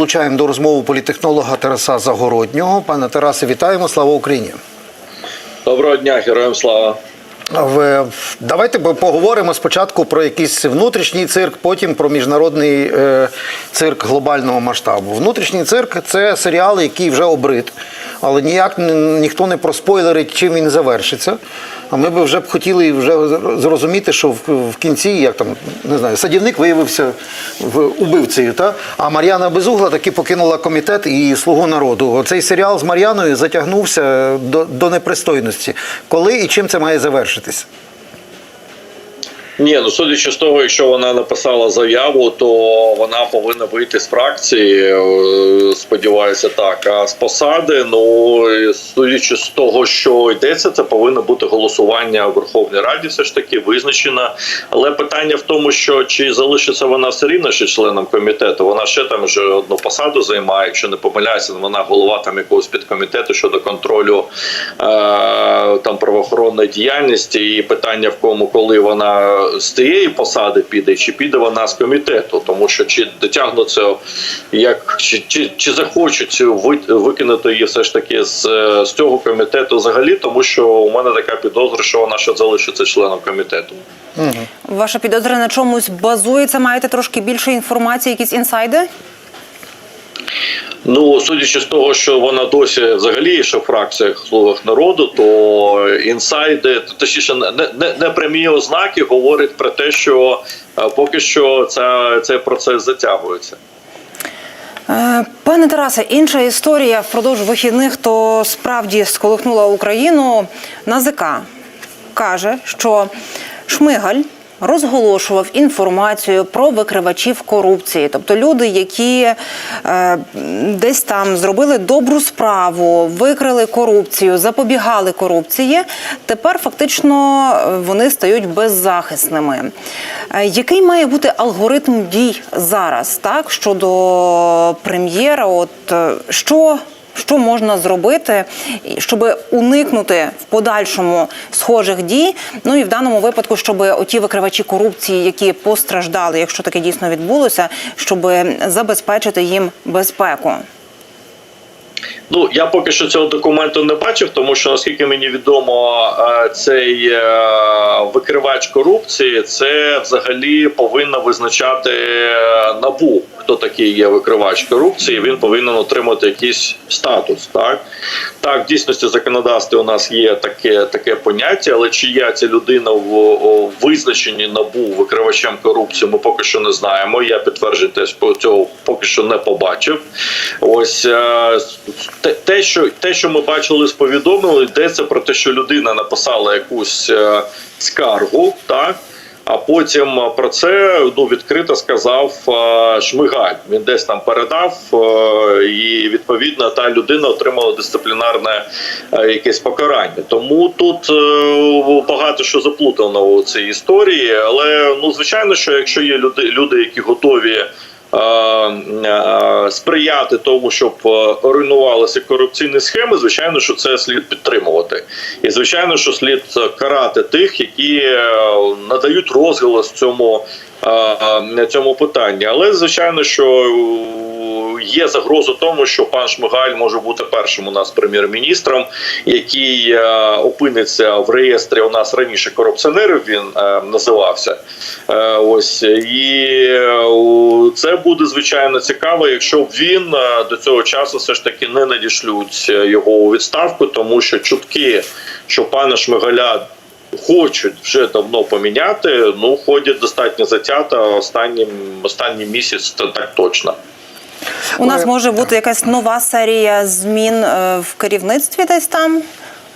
долучаємо до розмови політехнолога Тараса Загороднього. Пане Тарасе, вітаємо! Слава Україні! Доброго дня, героям слава. Давайте поговоримо спочатку про якийсь внутрішній цирк, потім про міжнародний е, цирк глобального масштабу. Внутрішній цирк це серіал, який вже обрид, але ніяк ніхто не проспойлерить, чим він завершиться. А ми б вже б хотіли вже зрозуміти, що в, кінці, як там не знаю, садівник виявився в убивцею, та а Мар'яна Безугла таки покинула комітет і слугу народу. Цей серіал з Мар'яною затягнувся до, до непристойності. Коли і чим це має завершитися? залишитись. Ні, ну судячи з того, якщо вона написала заяву, то вона повинна вийти з фракції. е, Сподіваюся, так. А з посади, ну судячи з того, що йдеться, це повинно бути голосування в Верховній Раді, все ж таки визначено. Але питання в тому, що чи залишиться вона все рівно ще членом комітету. Вона ще там вже одну посаду займає. Якщо не помиляюся, вона голова там якогось підкомітету щодо контролю е, там правоохоронної діяльності, і питання в кому, коли вона з тієї посади піде, чи піде вона з комітету, тому що чи дотягнуться, як чи, чи, чи захочуть викинути її все ж таки з, е, з цього комітету взагалі, тому що у мене така підозра, що вона ще залишиться членом комітету. Ваша підозра на чомусь базується? Маєте трошки більше інформації, якісь інсайди? Ну, судячи з того, що вона досі взагалі ще в фракціях слугах народу, то інсайди, точніше, не, не, не ознаки говорять про те, що е, поки що ця, цей процес затягується. Е, Пане Тарасе, інша історія впродовж вихідних то справді сколихнула Україну. НАЗК каже, що Шмигаль розголошував інформацію про викривачів корупції, тобто люди, які е, десь там зробили добру справу, викрили корупцію, запобігали корупції. Тепер фактично е, вони стають беззахисними. Е, Який має бути алгоритм дій зараз, так щодо прем'єра? От е, що що можна зробити, щоб уникнути в подальшому схожих дій? Ну і в даному випадку, щоб оті викривачі корупції, які постраждали, якщо таке дійсно відбулося, щоб забезпечити їм безпеку. Ну я поки що цього документу не бачив, тому що наскільки мені відомо, е, цей е, викривач корупції це взагалі повинно визначати е, набу. Хто такий є викривач корупції? Він повинен отримати якийсь статус. Так так, в дійсності в законодавстві у нас є таке таке поняття, але чи є ця людина в о, визначенні набу викривачем корупції, ми поки що не знаємо. Я підтверджую теж цього поки що не побачив. Ось те, що те, що ми бачили з повідомлень, йдеться про те, що людина написала якусь е, скаргу, так. А потім про це ну відкрито сказав е, Шмигаль. Він десь там передав, е, і відповідно та людина отримала дисциплінарне е, якесь покарання. Тому тут е, багато що заплутано у цій історії. Але ну звичайно, що якщо є люди, люди, які готові. Е, е, Сприяти тому, щоб е, руйнувалися корупційні схеми, звичайно, що це слід підтримувати, і звичайно, що слід карати тих, які надають розголос цьому цьому питанні. Але звичайно, що є загроза тому, що пан Шмигаль може бути першим у нас прем'єр-міністром, який е, опиниться в реєстрі. У нас раніше корупціонерів він е, називався. Е, ось і це буде звичайно цікаво, якщо б він до цього часу все ж таки не надішлють його у відставку, тому що чутки, що пана Шмигаля. Хочуть вже давно поміняти. Ну ходять достатньо затято останнім останній місяць. Так точно. У нас Е, може бути якась нова серія змін е, в керівництві, десь там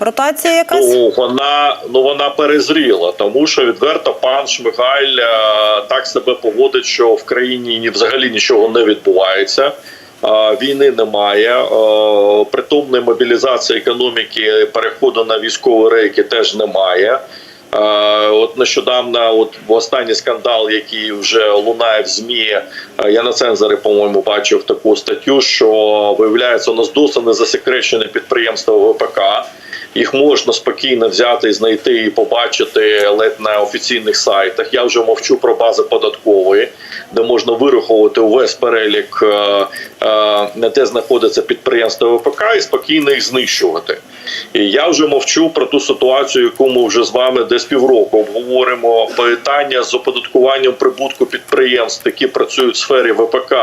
ротація якась. Ну вона ну вона перезріла, тому що відверто пан Шмигаль е, так себе поводить, що в країні ні взагалі нічого не відбувається. Війни немає, притомної мобілізації економіки, переходу на військові рейки теж немає. От нещодавно, от останній скандал, який вже лунає в змі, е, я на цензорі, по-моєму, бачив таку статтю, що виявляється, у нас досить не засекречене підприємство ВПК. Їх можна спокійно взяти знайти і побачити ледь на офіційних сайтах. Я вже мовчу про бази податкової, де можна вираховувати увесь перелік, е, е, де знаходиться підприємство ВПК, і спокійно їх знищувати. І я вже мовчу про ту ситуацію, яку ми вже з вами десь півроку обговоримо. Питання з оподаткуванням прибутку підприємств, які працюють в сфері ВПК.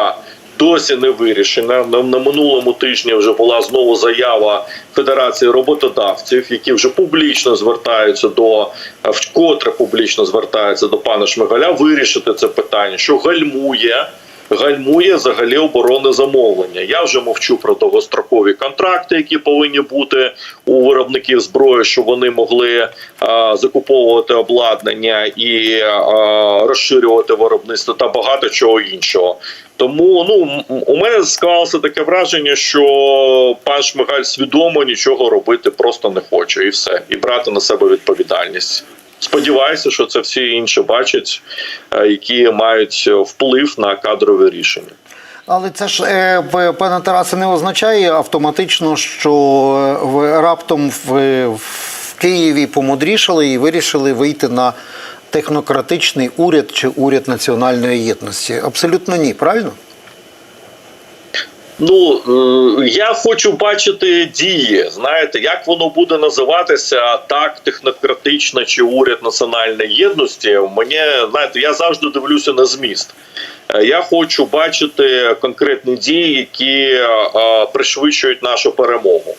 Досі не вирішена. На, на минулому тижні вже була знову заява Федерації роботодавців, які вже публічно звертаються до е, вкотре публічно звертаються до пана Шмигаля вирішити це питання, що гальмує. Гальмує взагалі оборонне замовлення. Я вже мовчу про довгострокові контракти, які повинні бути у виробників зброї, щоб вони могли а, закуповувати обладнання і а, розширювати виробництво та багато чого іншого. Тому ну у мене склалося таке враження, що пан Шмигаль свідомо нічого робити просто не хоче, і все, і брати на себе відповідальність. Сподіваюся, що це всі інші бачать, е, які мають вплив на кадрове рішення. Але це ж, е, пане Тарасе, не означає автоматично, що е, раптом в, в Києві помудрішали і вирішили вийти на технократичний уряд чи уряд національної єдності. Абсолютно ні, правильно? Ну е, я хочу бачити дії. Знаєте, як воно буде називатися так, технократично чи уряд національної єдності. Мені знаєте, я завжди дивлюся на зміст. Е, Я хочу бачити конкретні дії, які е, пришвидшують нашу перемогу.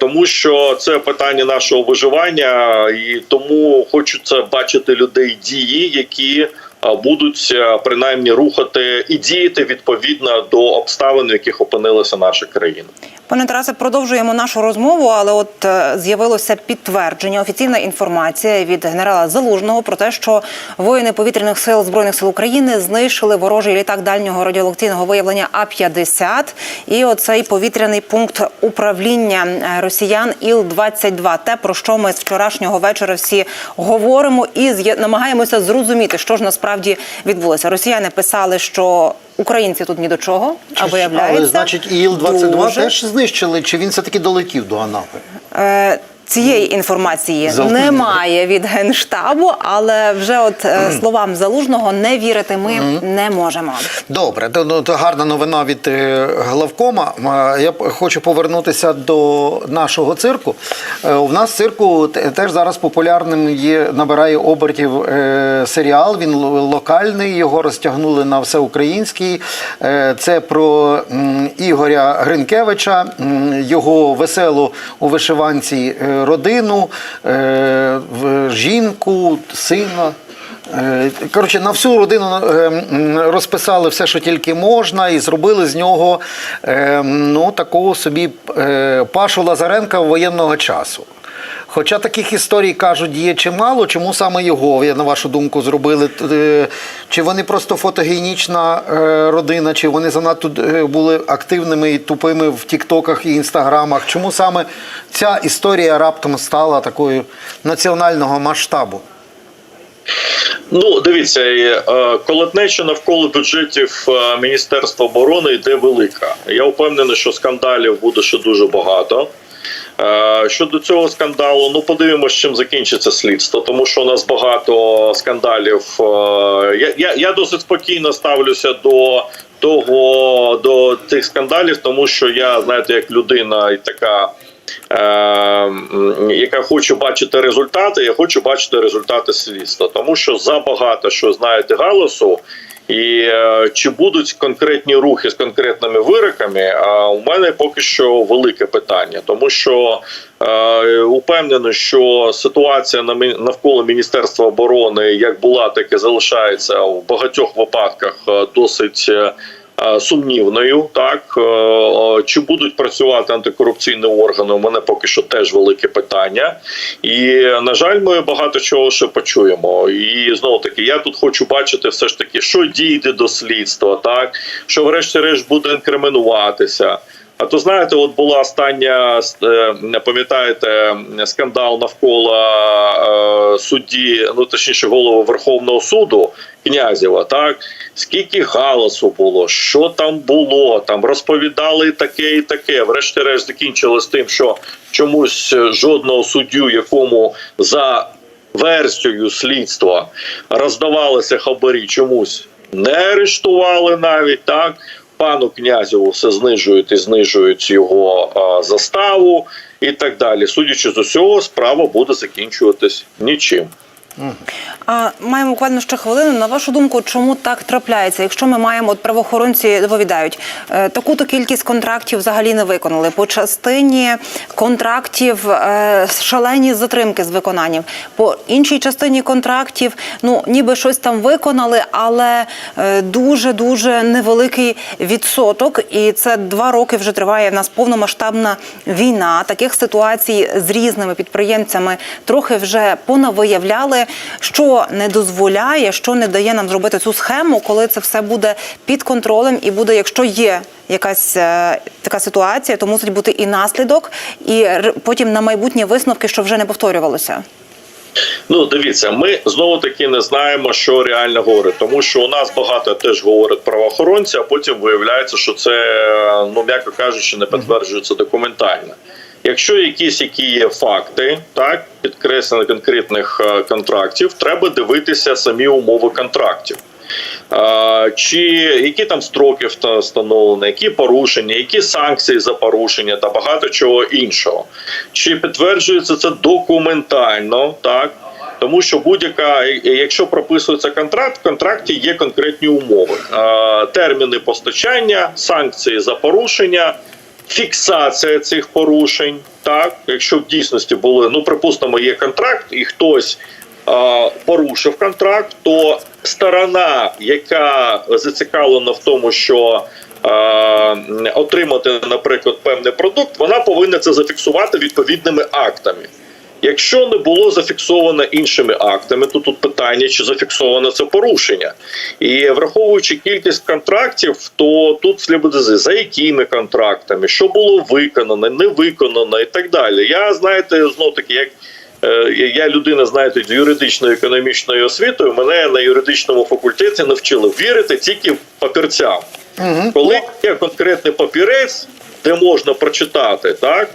Тому що це питання нашого виживання, і тому хочеться бачити людей дії, які будуть е, принаймні рухати і діяти відповідно до обставин, в яких опинилася наша країна. Пане Тарасе, продовжуємо нашу розмову, але от е, з'явилося підтвердження, офіційна інформація від генерала Залужного про те, що воїни повітряних сил збройних сил України знищили ворожий літак дальнього радіолокаційного виявлення А 50 і оцей повітряний пункт управління е, росіян Іл 22 Те про що ми з вчорашнього вечора всі говоримо і намагаємося зрозуміти, що ж насправді відбулося. Росіяни писали, що українці тут ні до чого, а виявляється, Але значить, ІЛ-22 дуже- теж знищили, чи він все-таки долетів до Анапи? Е, Цієї інформації Залужний. немає від генштабу, але вже от е, словам залужного не вірити ми не можемо. Добре, то, ну, то гарна новина від е, главкома. М, Я хочу повернутися до нашого цирку. Е, У нас цирку теж зараз популярним є, набирає обертів е, серіал. Він локальний, його розтягнули на всеукраїнський. Е, Це про Ігоря Гринкевича, його веселу у вишиванці е, родину, е, жінку, сина. Е, Коротше, на всю родину розписали все, що тільки можна, і зробили з нього ну, такого собі Пашу Лазаренка воєнного часу. Хоча таких історій кажуть є чимало, чому саме його, на вашу думку, зробили? Е, Чи вони просто фотогенічна е, родина, чи вони занадто е, були активними і тупими в Тіктоках і інстаграмах? Чому саме ця історія раптом стала такою національного масштабу? Ну, дивіться, колотнеча навколо бюджетів Міністерства оборони йде велика. Я впевнений, що скандалів буде ще дуже багато. Е, Щодо цього скандалу, ну подивимося, чим закінчиться слідство, тому що у нас багато скандалів. Е, Я, я, я досить спокійно ставлюся до того до тих скандалів, тому що я, знаєте, як людина і така. е, Яка хоче бачити результати, я хочу бачити результати слідства, тому що забагато що знаєте галасу, і е, чи будуть конкретні рухи з конкретними вироками? А у мене поки що велике питання, тому що е, упевнено, що ситуація навколо міністерства оборони як була, так і залишається в багатьох випадках е, досить. Е, Сумнівною, так Е, е, чи будуть працювати антикорупційні органи? У мене поки що теж велике питання, і на жаль, ми багато чого ще почуємо. І знову таки, я тут хочу бачити, все ж таки, що дійде до слідства, так що, врешті-решт, буде інкримінуватися. А то знаєте, от була остання, е, пам'ятаєте, скандал навколо е, судді, ну точніше, голови Верховного суду Князєва, так скільки галасу було, що там було, там розповідали таке, і таке. Врешті-решт закінчилось тим, що чомусь жодного суддю, якому за версією слідства роздавалися хабарі, чомусь не арештували навіть так. Пану князеву все знижують і знижують його а, заставу і так далі. Судячи з усього, справа буде закінчуватись нічим. А маємо буквально ще хвилину. На вашу думку, чому так трапляється? Якщо ми маємо от правоохоронці доповідають, е, таку-то кількість контрактів взагалі не виконали. По частині контрактів е, шалені затримки з виконанням. По іншій частині контрактів, ну ніби щось там виконали, але дуже дуже невеликий відсоток. І це два роки вже триває в нас повномасштабна війна. Таких ситуацій з різними підприємцями трохи вже понавиявляли, що не дозволяє, що не дає нам зробити цю схему, коли це все буде під контролем і буде, якщо є якась е, така ситуація, то мусить бути і наслідок, і потім на майбутнє висновки, що вже не повторювалося. Ну, дивіться, ми знову таки не знаємо, що реально говорить, тому що у нас багато теж говорять правоохоронці, а потім виявляється, що це, ну м'яко кажучи, не підтверджується документально. Якщо якісь які є факти, так підкреслення конкретних е, контрактів, треба дивитися самі умови контрактів. Чи які там строки встановлені, які порушення, які санкції за порушення та багато чого іншого. Чи підтверджується це документально, так? Тому що будь-яка, якщо прописується контракт, в контракті є конкретні умови, терміни постачання, санкції за порушення, фіксація цих порушень. Так, якщо в дійсності були, ну припустимо, є контракт, і хтось а, порушив контракт, то сторона, яка зацікавлена в тому, що а, отримати, наприклад, певний продукт, вона повинна це зафіксувати відповідними актами. Якщо не було зафіксовано іншими актами, то тут питання, чи зафіксовано це порушення. І враховуючи кількість контрактів, то тут слід буде за якими контрактами, що було виконано, не виконано і так далі. Я знаєте, знов таки, як е, я людина, знаєте, з юридичною економічною освітою, мене на юридичному факультеті навчили вірити тільки папірцям. Коли є конкретний папірець, де можна прочитати, так?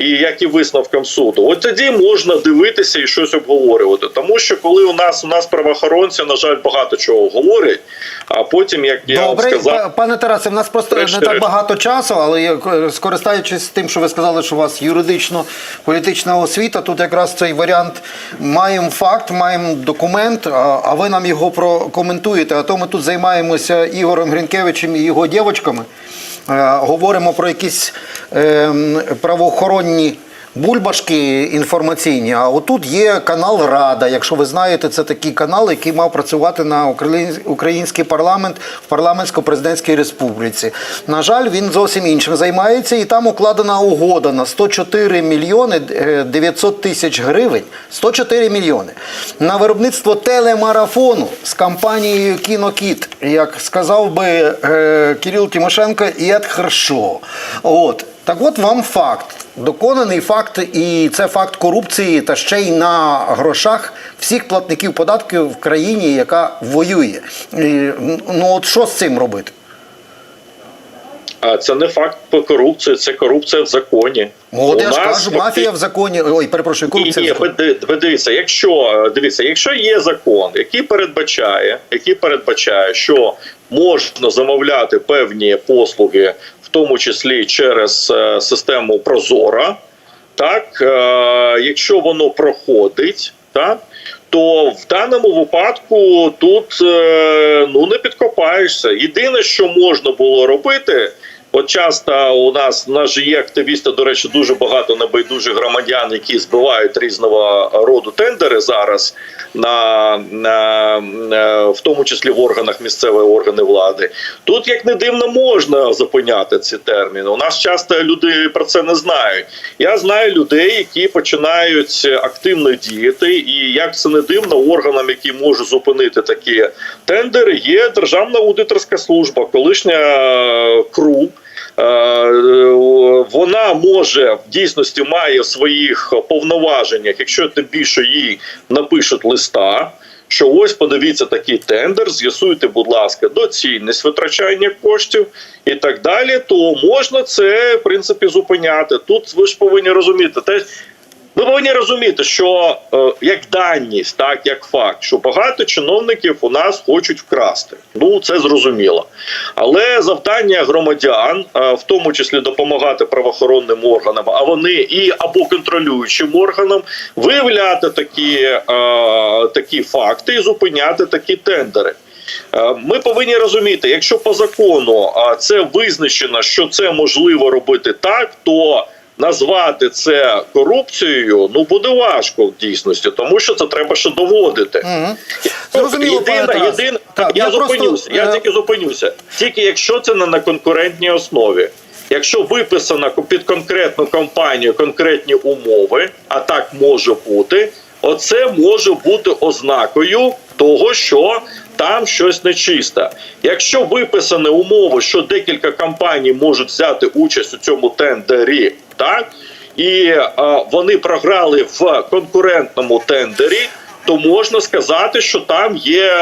І як і висновкам суду, от тоді можна дивитися і щось обговорювати. Тому що коли у нас у нас правоохоронці, на жаль, багато чого говорять, а потім, як я вам Добре, сказав, пане Тарасе, в нас просто не так багато часу, але я, е, скористаючись тим, що ви сказали, що у вас юридично-політична освіта, тут якраз цей варіант маємо факт, маємо документ, а, а ви нам його прокоментуєте. А то ми тут займаємося Ігорем Гринкевичем і його дівчатками. Е, говоримо про якісь е, правоохоронні. Бульбашки інформаційні, а отут є канал Рада. Якщо ви знаєте, це такий канал, який мав працювати на український парламент в парламентсько-президентській республіці. На жаль, він зовсім іншим займається, і там укладена угода на 104 мільйони е, 900 тисяч гривень. 104 мільйони на виробництво телемарафону з компанією Кінокіт, як сказав би е, Кирил Тимошенко, і хорошо. От. Так от вам факт. Доконаний факт, і це факт корупції, та ще й на грошах всіх платників податків в країні, яка воює. Ну от що з цим робити? а це не факт корупції, це корупція в законі. От У я ж кажу, мафія в законі. Ой, перепрошую, корупція Ні, в законі. ви, ви дивіться, якщо дивіться, якщо є закон, який передбачає, який передбачає, що можна замовляти певні послуги, тому числі через е, систему Прозора, так е, якщо воно проходить, так. То в даному випадку тут е, ну не підкопаєшся. Єдине, що можна було робити, От часто у нас у нас же є активісти, до речі, дуже багато небайдужих громадян, які збивають різного роду тендери зараз, на, на, в тому числі в органах місцевої органи влади. Тут, як не дивно, можна зупиняти ці терміни. У нас часто люди про це не знають. Я знаю людей, які починають активно діяти, і як це не дивно, органом, який може зупинити такі тендери, є Державна аудиторська служба, колишня е, КРУ. Е, вона може в дійсності має в своїх повноваженнях, якщо тим більше їй напишуть листа. Що ось подивіться такий тендер, з'ясуйте, будь ласка, доцільність витрачання коштів і так далі, то можна це в принципі зупиняти. Тут ви ж повинні розуміти, те ви повинні розуміти, що е, як даність, так як факт, що багато чиновників у нас хочуть вкрасти. Ну це зрозуміло. Але завдання громадян, е, в тому числі допомагати правоохоронним органам, а вони і або контролюючим органам виявляти такі, е, такі факти і зупиняти такі тендери. Е, Ми повинні розуміти, якщо по закону це визначено, що це можливо робити так, то назвати це корупцією ну буде важко в дійсності, тому що це треба ще доводити. Зрозуміло, єдина, єдина, Так, я, я просто, зупинюся. Я е, тільки зупинюся. Тільки якщо це не на конкурентній основі. Якщо виписано під конкретну компанію конкретні умови, а так може бути, оце може бути ознакою того, що там щось нечисте. Якщо виписані умови, що декілька компаній можуть взяти участь у цьому тендері, так і е, вони програли в конкурентному тендері, то можна сказати, що там є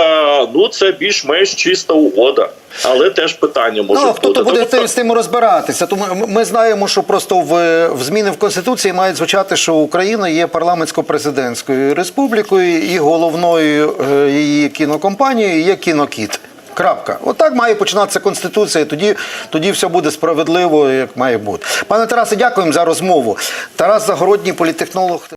ну це більш-менш чиста угода, але теж питання може Ну, хто то буде Тому з тим розбиратися? Тому ми- знаємо, що просто в, в зміни в конституції мають звучати, що Україна є парламентсько-президентською республікою, і головною е, її кінокомпанією є кінокіт. Крапка. Отак має починатися конституція. Тоді, тоді все буде справедливо, як має бути. Пане Тарасе, дякуємо за розмову. Тарас Загородній, політтехнолог.